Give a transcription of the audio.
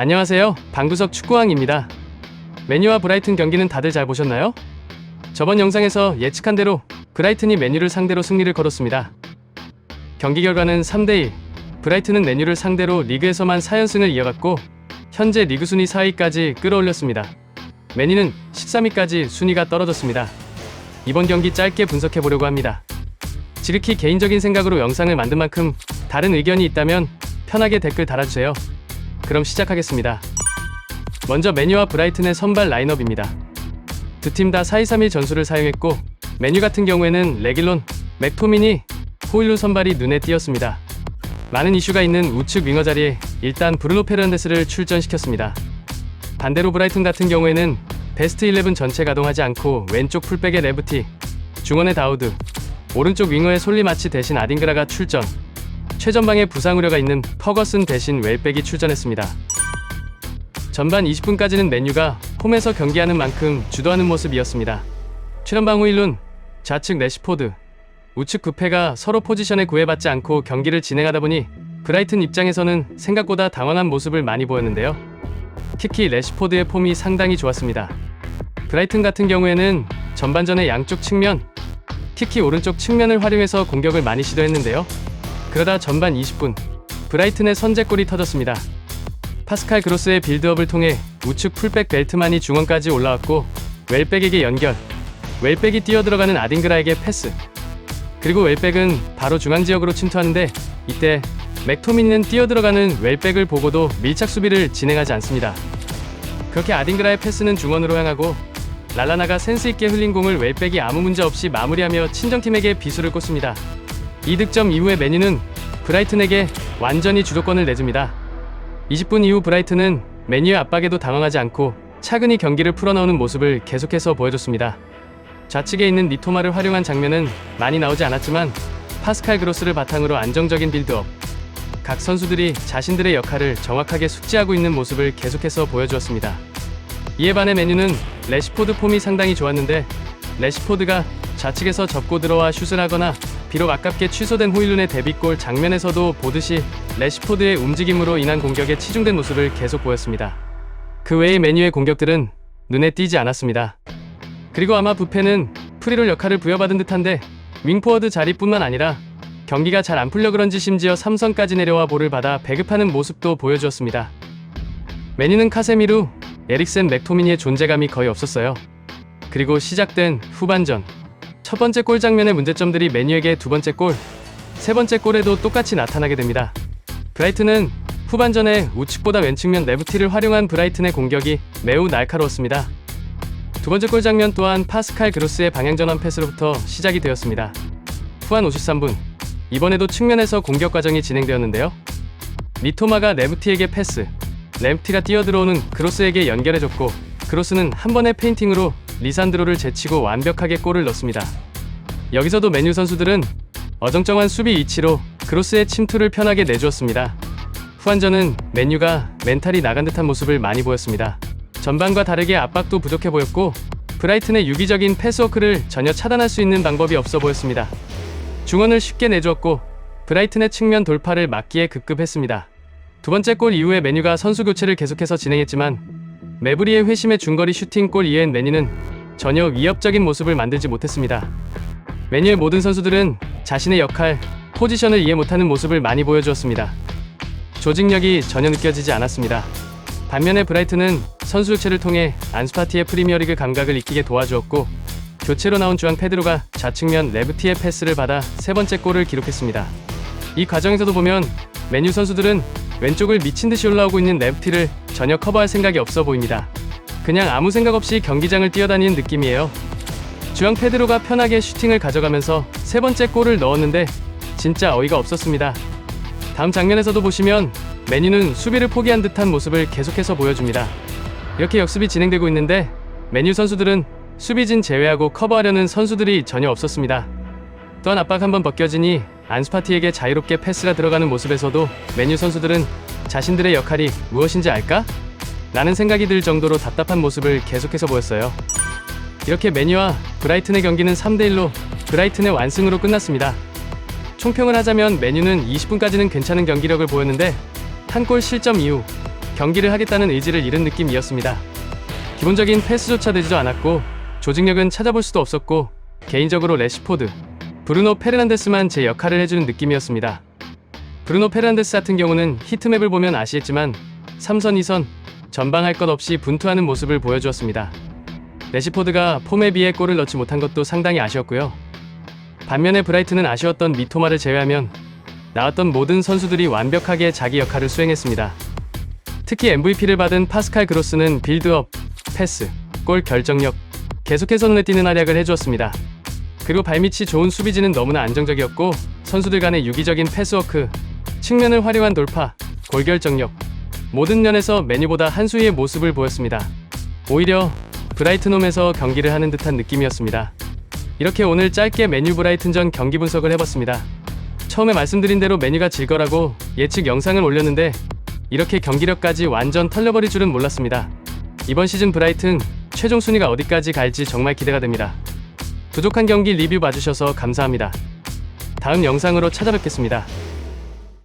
안녕하세요. 방구석 축구왕입니다. 메뉴와 브라이튼 경기는 다들 잘 보셨나요? 저번 영상에서 예측한 대로 브라이튼이 메뉴를 상대로 승리를 거뒀습니다. 경기 결과는 3대1. 브라이튼은 메뉴를 상대로 리그에서만 4연승을 이어갔고 현재 리그 순위 4위까지 끌어올렸습니다. 메뉴는 13위까지 순위가 떨어졌습니다. 이번 경기 짧게 분석해 보려고 합니다. 지극히 개인적인 생각으로 영상을 만든 만큼 다른 의견이 있다면 편하게 댓글 달아주세요. 그럼 시작하겠습니다. 먼저 메뉴와 브라이튼의 선발 라인업입니다. 두 팀 다 4-2-3-1 전술을 사용했고 메뉴 같은 경우에는 레길론, 맥토미니, 호일루 선발이 눈에 띄었습니다. 많은 이슈가 있는 우측 윙어 자리에 일단 브루노 페르난데스를 출전시켰습니다. 반대로 브라이튼 같은 경우에는 베스트 11 전체 가동하지 않고 왼쪽 풀백의 레브티, 중원의 다우드, 오른쪽 윙어의 솔리마치 대신 아딩그라가 출전, 최전방에 부상 우려가 있는 퍼거슨 대신 웰백이 출전했습니다. 전반 20분까지는 맨유가 홈에서 경기하는 만큼 주도하는 모습이었습니다. 최전방 후일룬, 좌측 레시포드, 우측 구페가 서로 포지션에 구애받지 않고 경기를 진행하다 보니 브라이튼 입장에서는 생각보다 당황한 모습을 많이 보였는데요. 특히 레시포드의 폼이 상당히 좋았습니다. 브라이튼 같은 경우에는 전반전의 양쪽 측면, 특히 오른쪽 측면을 활용해서 공격을 많이 시도했는데요. 그러다 전반 20분 브라이튼의 선제골이 터졌습니다. 파스칼 그로스의 빌드업을 통해 우측 풀백 벨트만이 중원까지 올라왔고 웰백에게 연결 웰백이 뛰어들어가는 아딩그라에게 패스 그리고 웰백은 바로 중앙 지역으로 침투하는데 이때 맥토미니는 뛰어들어가는 웰백을 보고도 밀착 수비를 진행하지 않습니다. 그렇게 아딩그라의 패스는 중원으로 향하고 랄라나가 센스 있게 흘린 공을 웰백이 아무 문제 없이 마무리하며 친정팀에게 비수를 꽂습니다. 이 득점 이후에 메뉴는 브라이튼에게 완전히 주도권을 내줍니다. 20분 이후 브라이튼은 메뉴의 압박에도 당황하지 않고 차근히 경기를 풀어나오는 모습을 계속해서 보여줬습니다. 좌측에 있는 니토마를 활용한 장면은 많이 나오지 않았지만 파스칼 그로스를 바탕으로 안정적인 빌드업, 각 선수들이 자신들의 역할을 정확하게 숙지하고 있는 모습을 계속해서 보여주었습니다. 이에 반해 메뉴는 레시포드 폼이 상당히 좋았는데 레시포드가 좌측에서 접고 들어와 슛을 하거나 비록 아깝게 취소된 호일룬의 데뷔골 장면에서도 보듯이 레시포드의 움직임으로 인한 공격에 치중된 모습을 계속 보였습니다. 그 외의 메뉴의 공격들은 눈에 띄지 않았습니다. 그리고 아마 부페는 프리롤 역할을 부여받은 듯한데 윙포워드 자리뿐만 아니라 경기가 잘 안 풀려 그런지 심지어 삼선까지 내려와 볼을 받아 배급하는 모습도 보여주었습니다. 메뉴는 카세미루, 에릭센 맥토미니의 존재감이 거의 없었어요. 그리고 시작된 후반전 첫 번째 골 장면의 문제점들이 메뉴에게 두 번째 골, 세 번째 골에도 똑같이 나타나게 됩니다. 브라이튼은 후반전에 우측보다 왼측면 레브티를 활용한 브라이튼의 공격이 매우 날카로웠습니다. 두 번째 골 장면 또한 파스칼 그로스의 방향 전환 패스로부터 시작이 되었습니다. 후한 53분 이번에도 측면에서 공격 과정이 진행되었는데요. 미토마가 레브티에게 패스, 레브티가 뛰어들어오는 그로스에게 연결해줬고 그로스는 한 번의 페인팅으로 리산드로를 제치고 완벽하게 골을 넣습니다. 여기서도 메뉴 선수들은 어정쩡한 수비 위치로 그로스의 침투를 편하게 내주었습니다. 후반전은 메뉴가 멘탈이 나간 듯한 모습을 많이 보였습니다. 전반과 다르게 압박도 부족해 보였고 브라이튼의 유기적인 패스워크를 전혀 차단할 수 있는 방법이 없어 보였습니다. 중원을 쉽게 내주었고 브라이튼의 측면 돌파를 막기에 급급했습니다. 두 번째 골 이후에 메뉴가 선수 교체를 계속해서 진행했지만 메브리의 회심의 중거리 슈팅 골 이후엔 메뉴는 전혀 위협적인 모습을 만들지 못했습니다. 메뉴의 모든 선수들은 자신의 역할, 포지션을 이해 못하는 모습을 많이 보여주었습니다. 조직력이 전혀 느껴지지 않았습니다. 반면에 브라이튼은 선수 교체를 통해 안스파티의 프리미어리그 감각을 익히게 도와주었고 교체로 나온 주앙 페드로가 좌측면 레브티의 패스를 받아 세 번째 골을 기록했습니다. 이 과정에서도 보면 메뉴 선수들은 왼쪽을 미친 듯이 올라오고 있는 레브티를 전혀 커버할 생각이 없어 보입니다. 그냥 아무 생각 없이 경기장을 뛰어다니는 느낌이에요. 주앙 페드로가 편하게 슈팅을 가져가면서 세 번째 골을 넣었는데 진짜 어이가 없었습니다. 다음 장면에서도 보시면 메뉴는 수비를 포기한 듯한 모습을 계속해서 보여줍니다. 이렇게 역습이 진행되고 있는데 메뉴 선수들은 수비진 제외하고 커버하려는 선수들이 전혀 없었습니다. 또한 압박 한번 벗겨지니 안스파티에게 자유롭게 패스가 들어가는 모습에서도 메뉴 선수들은 자신들의 역할이 무엇인지 알까? 라는 생각이 들 정도로 답답한 모습을 계속해서 보였어요. 이렇게 메뉴와 브라이튼의 경기는 3대1로 브라이튼의 완승으로 끝났습니다. 총평을 하자면 메뉴는 20분까지는 괜찮은 경기력을 보였는데 한 골 실점 이후 경기를 하겠다는 의지를 잃은 느낌이었습니다. 기본적인 패스조차 되지도 않았고 조직력은 찾아볼 수도 없었고 개인적으로 레시포드, 브루노 페르난데스만 제 역할을 해주는 느낌이었습니다. 브루노 페르난데스 같은 경우는 히트맵을 보면 아시겠지만 3선 2선 전방 할 것 없이 분투하는 모습을 보여주었습니다. 레시포드가 폼에 비해 골을 넣지 못한 것도 상당히 아쉬웠고요. 반면에 브라이트는 아쉬웠던 미토마를 제외하면 나왔던 모든 선수들이 완벽하게 자기 역할을 수행했습니다. 특히 MVP를 받은 파스칼 그로스는 빌드업, 패스, 골 결정력, 계속해서 눈에 띄는 활약을 해주었습니다. 그리고 발밑이 좋은 수비진은 너무나 안정적이었고 선수들 간의 유기적인 패스워크, 측면을 활용한 돌파, 골 결정력 모든 면에서 메뉴보다 한 수위의 모습을 보였습니다. 오히려 브라이튼 홈에서 경기를 하는 듯한 느낌이었습니다. 이렇게 오늘 짧게 메뉴 브라이튼전 경기 분석을 해봤습니다. 처음에 말씀드린 대로 메뉴가 질 거라고 예측 영상을 올렸는데 이렇게 경기력까지 완전 털려버릴 줄은 몰랐습니다. 이번 시즌 브라이튼 최종 순위가 어디까지 갈지 정말 기대가 됩니다. 부족한 경기 리뷰 봐주셔서 감사합니다. 다음 영상으로 찾아뵙겠습니다.